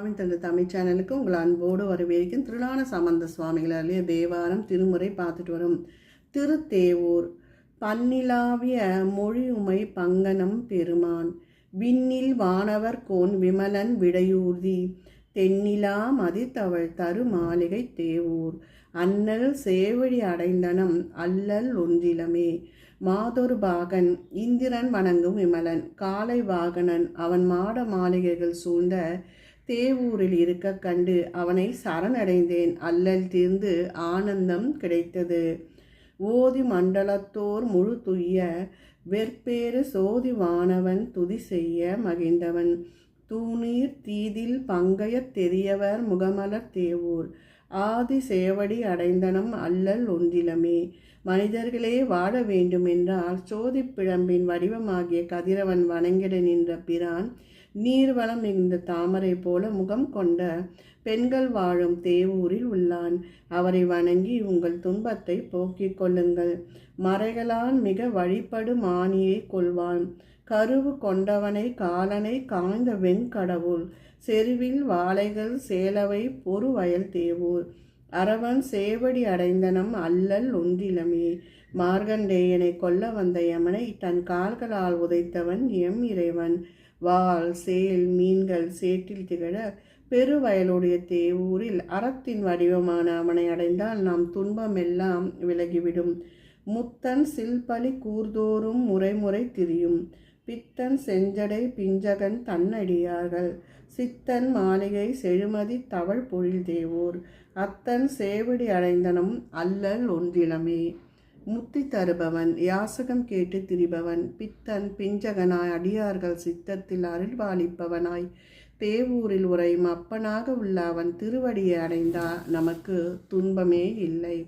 சுவாமி தந்த தமிழ் சேனலுக்கு உங்கள் அன்போடு வரவேற்கும் திருநான சம்பந்த சுவாமிகளாலே தேவாரம் திருமுறை பார்த்துட்டு வரும். திருத்தேவூர் பன்னிலாவிய மொழியுமை பங்கனம் பெருமான் விண்ணில் வானவர் கோன் விமலன் விடையூர்தி தென்னிலா மதித்தவள் தரு மாளிகை தேவூர் அண்ணல் சேவழி அடைந்தனம் அல்லல் ஒன்றிலமே மாதொரு பாகன் இந்திரன் வணங்கும் விமலன் காலை வாகனன் அவன் மாட மாளிகைகள் சூழ்ந்த தேவூரில் இருக்க கண்டு அவனை சரணடைந்தேன். அல்லல் தீர்ந்து ஆனந்தம் கிடைத்தது. ஓதி மண்டலத்தோர் முழு துய்ய வெற்பேறு சோதி வானவன் துதி செய்ய மகிழ்ந்தவன். தூணீர் தீதில் பங்கையத் தெரியவர் முகமலர் தேவூர். ஆதி சேவடி அடைந்தனம் அல்லல் ஒன்றிலமே. மனிதர்களே வாழ வேண்டுமென்றால் சோதி பிழம்பின் வடிவமாகிய கதிரவன் வணங்கிட நின்ற பிரான் நீர்வளம் மிகுந்த தாமரை போல முகம் கொண்ட பெண்கள் வாழும் தேவூரில் உள்ளான். அவரை வணங்கி உங்கள் துன்பத்தை போக்கிக் கொள்ளுங்கள். மறைகளால் மிக வழிபடு ஆணியை கொள்வான். கருவு கொண்டவனை காலனை காய்ந்த வெண்கடவுள். செருவில் வாழைகள் சேலவை பொறுவயல் தேவூர். அரவன் சேவடி அடைந்தனம் அல்லல் ஒன்றிலமே. மார்கண்டேயனை கொல்ல வந்த யமனை தன் கால்களால் உதைத்தவன் எம் இறைவன். வால் சேல் மீன்கள் சேற்றில் திகழ பெருவயலுடைய தேவூரில் அறத்தின் வடிவமான அவனை அடைந்தால் நாம் துன்பமெல்லாம் விலகிவிடும். முத்தன் சில்பலி கூர்தோறும் முறைமுறை திரியும். பித்தன் செஞ்சடை பிஞ்சகன் தன்னடியார்கள். சித்தன் மாளிகை செழுமதி தவழ் பொழில் தேவோர். அத்தன் சேவடி அடைந்தனம் அல்லல் ஒன்றிலமே. முத்தி தருபவன் யாசகம் கேட்டு திரிபவன் பித்தன் பிஞ்சகனாய் அடியார்கள் சித்தத்தில் அருள்வாளிப்பவனாய் தேவூரில் உரையும் அப்பனாக உள்ள அவன் திருவடியை அடைந்தால் நமக்கு துன்பமே இல்லை.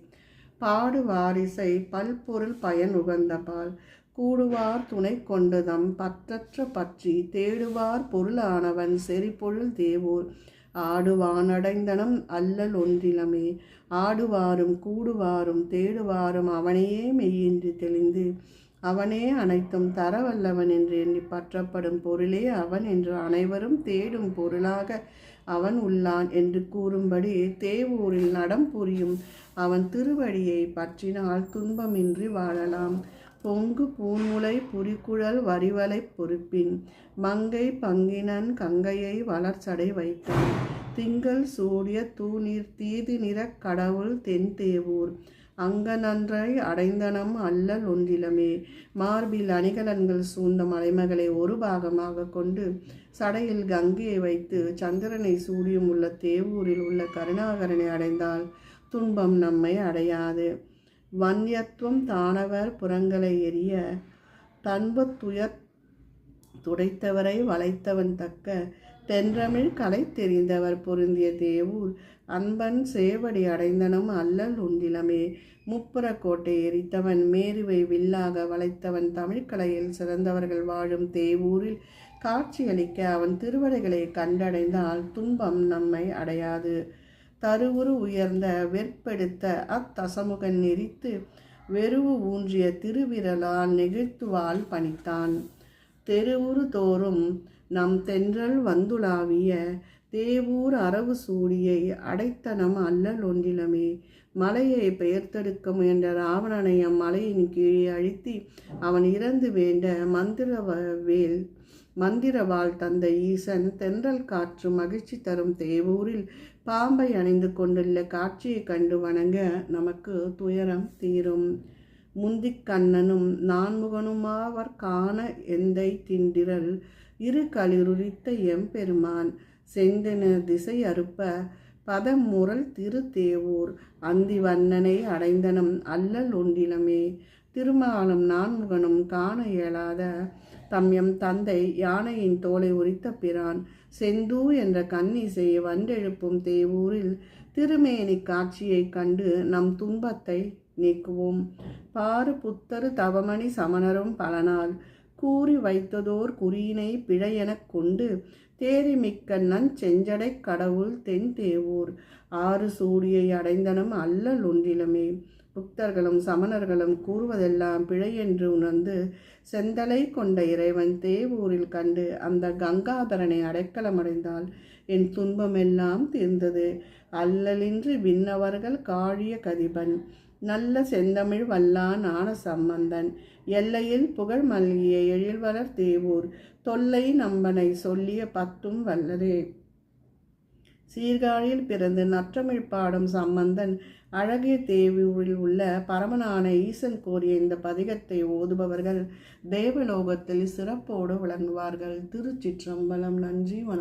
பாடு வாரிசை பல்பொருள் பயன் உகந்த பால் கூடுவார் துணை கொண்டதம் பற்றற்ற பற்றி தேடுவார் பொருளானவன் செறிபொருள் தேவூர். ஆடுவானடைந்தனம் அல்லல் ஒன்றிலமே. ஆடுவாரும் கூடுவாரும் தேடுவாரும் அவனையே மெய்யின்றி தெளிந்து அவனே அனைத்தும் தரவல்லவன் என்று எண்ணி பற்றப்படும் பொருளே அவன் என்று அனைவரும் தேடும் பொருளாக அவன் உள்ளான் என்று கூறும்படி தேவூரில் நடம் புரியும் அவன் திருவடியை பற்றினால் துன்பமின்றி வாழலாம். பொங்கு பூன்முலை புரிக்குழல் வரிவலை பொறுப்பின் மங்கை பங்கினன் கங்கையை வளர்ச்சடை வைத்தான். திங்கள் சூடிய தூநீர் தீதி நிற கடவுள் தென்தேவூர் அங்கநன்றை அடைந்தனம் அல்லல் ஒன்றிலமே. மார்பில் அணிகலன்கள் சூழ்ந்த மலைமகளை ஒரு பாகமாக கொண்டு சடையில் கங்கையை வைத்து சந்திரனை சூடியும் உள்ள தேவூரில் உள்ள கருணாகரனை அடைந்தால் துன்பம் நம்மை அடையாது. வன்யத்துவம் தானவர் புறங்களை எரிய தன்பத்துயர் துடைத்தவரை வளைத்தவன் தக்க தென்றமிழ் கலை தெரிந்தவர் பொருந்திய தேவூர் அன்பன் சேவடி அடைந்தனும் அல்லல் உண்டிலமே. முப்புற கோட்டை எரித்தவன் மேருவை வில்லாக வளைத்தவன் தமிழ்கலையில் சிறந்தவர்கள் வாழும் தேவூரில் காட்சியளிக்க அவன் திருவடைகளை கண்டடைந்தால் துன்பம் நம்மை அடையாது. தருவுரு உயர்ந்த வெற்பெடுத்த அத்தசமுகன் நெறித்து வெறுவு ஊன்றிய திருவிரலால் நெகிழ்த்துவால் பணித்தான். தெருவுரு தோறும் நம் தென்றல் வந்துலாவிய தேவூர் அரவு சூடியை அடைத்தனம் அல்லல் ஒன்றிலமே மலையை பெயர்த்தெடுக்க முயன்ற ராவணனை அம்மலையின் கீழே அழுத்தி அவன் இறந்து வேண்ட மந்திர வேல் மந்திரவாள் தந்த ஈசன் தென்றல் காற்று மகிழ்ச்சி தரும் தேவூரில் பாம்பை அணிந்து கொண்டுள்ள காட்சியை கண்டு வணங்க நமக்கு துயரம் தீரும். முந்திக்கண்ணனும் நான்முகனுமாவர் காண எந்தை திண்டிரல் இரு களிருரித்த எம்பெருமான் செந்தின திசை அறுப்ப பதமுரல் திருத்தேவூர் அந்தி வண்ணனை அடைந்தனம் அல்லல் ஒன்றிலமே. திருமாலும் நான்முகனும் காண இயலாத தம்யம் தந்தை யானையின் தோலை உரித்த பிரான். செந்தூ என்ற கன்னிசை வண்டெழுப்பும் தேவூரில் திருமேனி காட்சியைக் கண்டு நம் துன்பத்தை நீக்குவோம். பாரு புத்தரு தவமணி சமணரும் பலனால் கூறி வைத்ததோர் குறியினை பிழையெனக் கொண்டு தேரிமிக்கண்ணன் செஞ்சடை கடவுள் தென் தேவூர். ஆறு சூடியை அடைந்தனம் அல்லல் ஒன்றிலுமே. புக்தர்களும் சமணர்களும் கூறுவதெல்லாம் பிழை என்று உணர்ந்து செந்தலை கொண்ட இறைவன் தேவூரில் கண்டு அந்த கங்காதரனை அடைக்கலமடைந்தால் என் துன்பமெல்லாம் தீர்ந்தது. அல்லலின்றி விண்ணவர்கள் காழிய கதிபன். நல்ல செந்தமிழ் வல்லான் ஆன சம்பந்தன். எல்லையில் புகழ் மல்கிய எழில்வளர் தேவூர். தொல்லை நம்பனை சொல்லிய பத்தும் வல்லதே. சீர்காழியில் பிறந்து நற்றமிழ் பாடும் சம்பந்தன் அழகிய தேவூரில் உள்ள பரமனான ஈசன் கோரிய இந்த பதிகத்தை ஓதுபவர்கள் தேவலோகத்தில் சிறப்போடு விளங்குவார்கள். திருச்சிற்றம்பலம். நன்றி வணக்கம்.